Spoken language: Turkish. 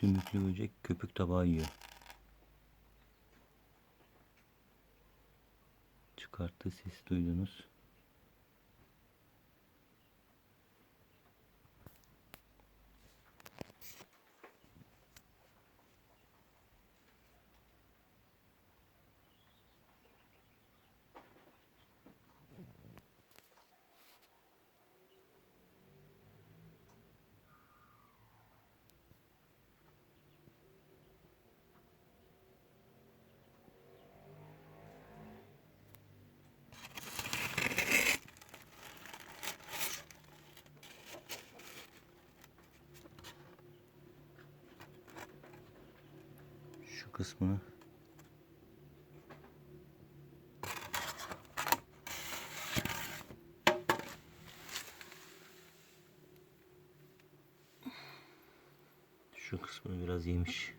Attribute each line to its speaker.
Speaker 1: Sümüklü böcek köpük tabağı yiyor. Çıkarttı ses duydunuz. Şu kısmını Şu kısmını biraz yemiş.